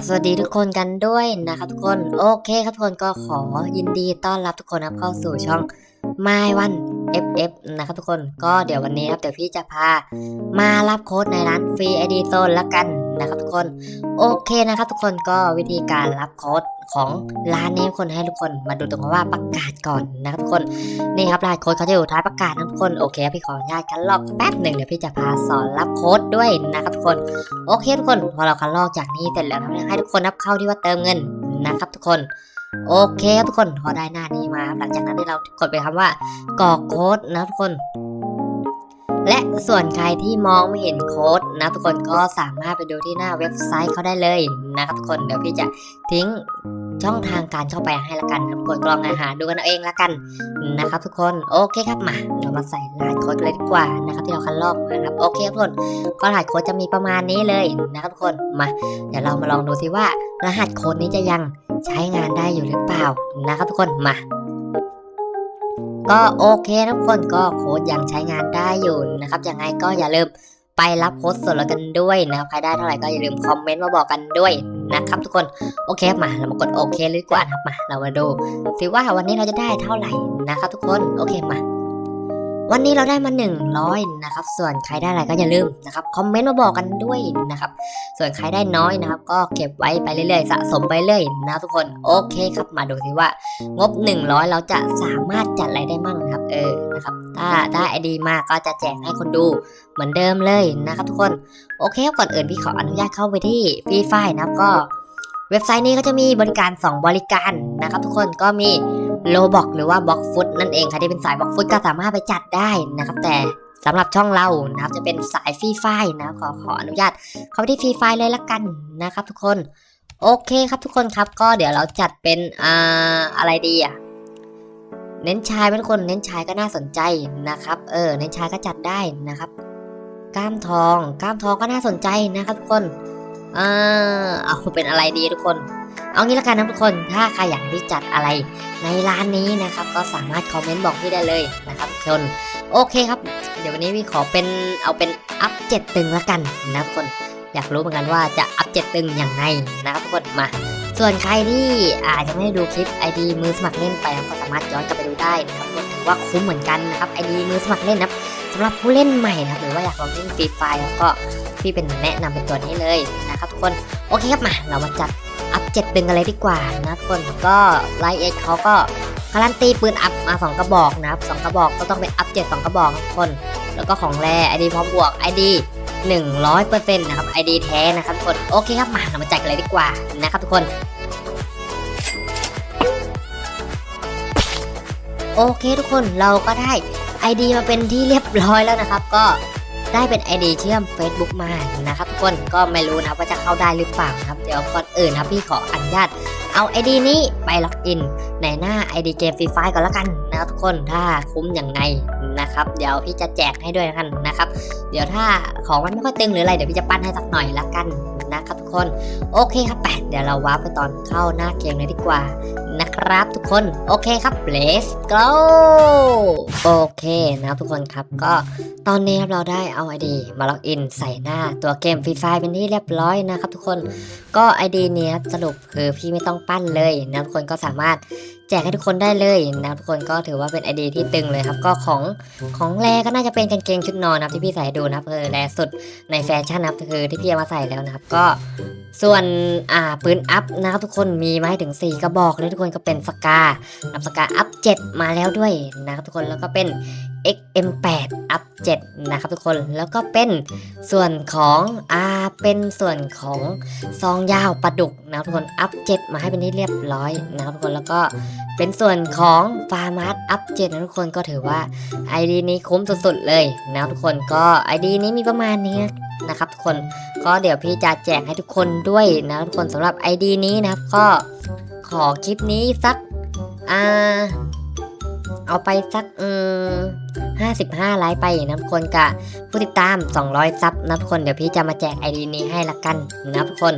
บสวัสดีทุกคนกันด้วยนะครับทุกคนโอเคครับทุกคนก็ขอยินดีต้อนรับทุกคนครับเข้าสู่ช่อง My วัน FF นะครับทุกคนก็เดี๋ยววันนี้ครับเดี๋ยวพี่จะพา มารับโค้ดในร้านฟรีไอดีโซนละกันนะครับทุกคนโอเคนะครับทุกคนก็วิธีการรับโค้ด ของร้านนี้ทุกคนให้ทุกคนมาดูตรงว่าประกาศก่อนนะครับทุกคนนี่ครับรายโค้ดเขาจะอยู่ท้ายประกาศนะทุกคนโอเคพี่ขออนุญาตคัดลอกแป๊บหนึ่งเดี๋ยวพี่จะพาสอนรับโค้ดด้วยนะครับทุกคนโอเคทุกคนพอเราคัดลอกจากนี้เสร็จแล้วนะให้ทุกคนนับเข้าที่ว่าเติมเงินนะครับทุกคนโอเคครับทุกคนพอได้หน้านี้มา หลังจากนั้นที่เรากดไปคำว่ากรอกโค้ดนะทุกคน และส่วนใครที่มองไม่เห็นโค้ดนะทุกคนก็สามารถไปดูที่หน้าเว็บไซต์เขาได้เลยนะครับทุกคนเดี๋ยวพี่จะทิ้ง ช่องทางการเข้าไปให้ละกันนะทุกคนกลองอาหารดูกันเอาเองละกันนะครับทุกคนโอเคครับมาเรามาใส่รหัสโค้ดเลยดีกว่านะครับที่เราคัดลอกมานะครับโอเคครับทุกคนก็รหัสโค้ดจะมีประมาณนี้เลยนะครับทุกคนมา เดี๋ยวเรามาลองดูซิว่ารหัสโค้ดนี้จะยังใช้งานได้อยู่หรือเปล่านะครับทุกคนมาก็โอเคทุกคนก็โค้ดยังใช้งานได้อยู่นะครับยังไงก็อย่าลืมไปรับโค้ดส่วนลดกันด้วยนะครับใครได้เท่าไหร่ก็อย่าลืมคอมเมนต์มาบอกกันด้วย นะครับทุกคนโอเคมาเรามากดโอเคเลยดีกว่านะครับมาเรามาดูสิว่าวันนี้เราจะได้เท่าไหร่นะครับทุกคนโอเคมาวันนี้เราได้มา 100 นะครับ ส่วนใครได้อะไรก็อย่าลืมนะครับ คอมเมนต์มาบอกกันด้วยนะครับ ส่วนใครได้น้อยนะครับ ก็เก็บไว้ไปเรื่อยๆ สะสมไปเรื่อยนะทุกคน โอเคครับ มาดูสิว่า งบ 100 เราจะสามารถจัดอะไรได้มั่ง เออนะครับ ถ้าได้ไอดีมาก็จะแจกให้คนดูเหมือนเดิมเลยนะครับทุกคน โอเคครับก่อนอื่นพี่ขออนุญาตเข้าไปที่ฟรีไฟนะครับก็เว็บไซต์นี้ก็จะมีบริการ 2 บริการนะครับ ทุกคนก็มีโลบอกหรือว่าบล็อกฟุตนั่นเองใครที่เป็นสายบล็อกฟุตก็สามารถไปจัดได้นะครับ แต่สำหรับช่องเรานะครับจะเป็นสายฟรีไฟนะครับขอขออนุญาต เข้าไปที่ฟรีไฟเลยละกันนะครับ ทุกคน โอเคครับทุกคนครับ ก็เดี๋ยวเราจัดเป็นอ่าอะไรดีอะ เน้นชายเป็นคนเน้นชายก็น่าสนใจนะครับ เออ เน้นชายก็จัดได้นะครับกล้ามทองกล้ามทองก็น่าสนใจนะครับทุกคนเอ่าเอาเป็นอะไรดีทุกคน เอางี้ละกันนะทุกคน ถ้าใครอยากให้พี่จัดอะไรในร้านนี้นะครับ ก็สามารถคอมเมนต์บอกพี่ได้เลยนะครับทุกคนโอเคครับ เดี๋ยววันนี้พี่ขอเป็นเอาเป็นอัพเจ็ดตึงละกันนะทุกคน อยากรู้เหมือนกันว่าจะอัพเจ็ดตึงยังไงนะครับทุกคนมา ส่วนใครที่อาจจะไม่ได้ดูคลิป ID มือสมัครเล่นไปก็สามารถย้อนกลับไปดูได้นะครับถือว่าคุ้มเหมือนกันนะครับ ID มือสมัครเล่นนะครับสำหรับผู้เล่นใหม่นะครับหรือว่าอยากลองเล่นฟรีไฟแล้วก็พี่เป็นแนะนำเป็นตัวนี้เลยนะครับทุกคนโอเคครับมาเรามาจัดอัพเจ็ดตึงกันเลยดีกว่านะทุกคนก็ไลท์เอ็กเขาก็การันตีปืนอัพมา2กระบอกนะครับสองกระบอกก็ต้องเป็นอัพเจ็ดสองกระบอกทุกคน แล้วก็ของแร่ไอดีพร้อมบวกไอดี หนึ่งร้อยเปอร์เซ็นต์นะครับไอดีแท้นะครับทุกคนโอเคครับมาเรามาจัดกันเลยดีกว่านะครับทุกคนโอเคทุกคนเราก็ได้ ID มาเป็นที่เรียบร้อยแล้วนะครับ ก็ได้เป็น ID เชื่อม Facebook มานะครับทุกคนก็ไม่รู้นะว่าจะเข้าได้หรือเปล่าครับ เดี๋ยวก่อนอื่นนะพี่ขออนุญาตเอา ID นี้ไปล็อกอินในหน้า ID เกมฟรีไฟก่อนละกันนะครับทุกคนถ้าคุ้มอย่างไง นะครับ เดี๋ยวพี่จะแจกให้ด้วยกันนะครับ เดี๋ยวถ้าของมันไม่ค่อยตึงหรืออะไรเดี๋ยวพี่จะปั้นให้สักหน่อยละกันนะครับทุกคน โอเคครับแปดเดี๋ยวเราว้าร์ปไปตอนเข้าหน้าเกมเลยดีกว่านะครับทุกคนโอเคครับ let's go โอเคนะครับทุกคนครับก็ตอนนี้ครับเราได้เอา ID มาล็อกอินใส่หน้าตัวเกมฟรีไฟเป็นที่เรียบร้อยนะครับทุกคนก็ ID เนี้ยสรุปคือพี่ไม่ต้องปั้นเลยนะทุกคนก็สามารถแจกให้ทุกคนได้เลยนะทุกคนก็ถือว่าเป็น ID ที่ตึงเลยครับก็ของของแรก็น่าจะเป็นกางเกงชุดนอนนะครับที่พี่ใส่ดูนะครับเออแรสุดในแฟชั่นนะครับคือที่พี่เอามาใส่แล้วนะครับก็ ส่วนอ่าปืนอัพนะครับทุกคนมีมาให้ถึง 4 กระบอกเลยทุกกคนก็เป็นสกาอัพสกาอัพ7มาแล้วด้วยนะครับทุกคนแล้วก็เป็น XM8 อัพ7นะครับทุกคนแล้วก็เป็นส่วนของอ่าเป็นส่วนของซองยาวปลาดุกนะครับทุกคนอัพ7มาให้เป็นที่เรียบร้อยนะครับทุกคนแล้วก็เป็นส่วนของฟาร์มาร์อัพ7นะทุกคนก็ถือว่า ID นี้คุ้มสุดๆเลยนะครับทุกคนก็ ID นี้มีประมาณนี้นะครับทุกคนก็เดี๋ยวพี่จะแจกให้ทุกคนด้วยนะทุกคนสำหรับ ID นี้นะครับก็ ขอคลิปนี้สัก อ่า เอาไปสัก อืม55ไลค์ไปนะทุกคนกะผู้ติดตาม 200 ซับนะทุกคนเดี๋ยวพี่จะมาแจก ID นี้ให้ละกันนะทุกคน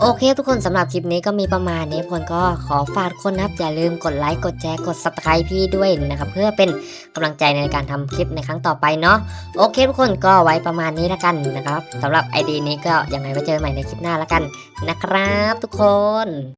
โอเค ทุกคนสำหรับคลิปนี้ก็มีประมาณนี้ทุกคนก็ขอฝากทุกคนนะครับอย่าลืมกดไลค์กดแชร์กด subscribe พี่ด้วยนะครับเพื่อเป็นกำลังใจในการทำคลิปในครั้งต่อไปเนาะโอเค ทุกคนก็ไว้ประมาณนี้ละกันนะครับสำหรับ ID นี้ก็ยังไงไว้เจอกันใหม่ในคลิปหน้าละกันนะครับ ทุกคน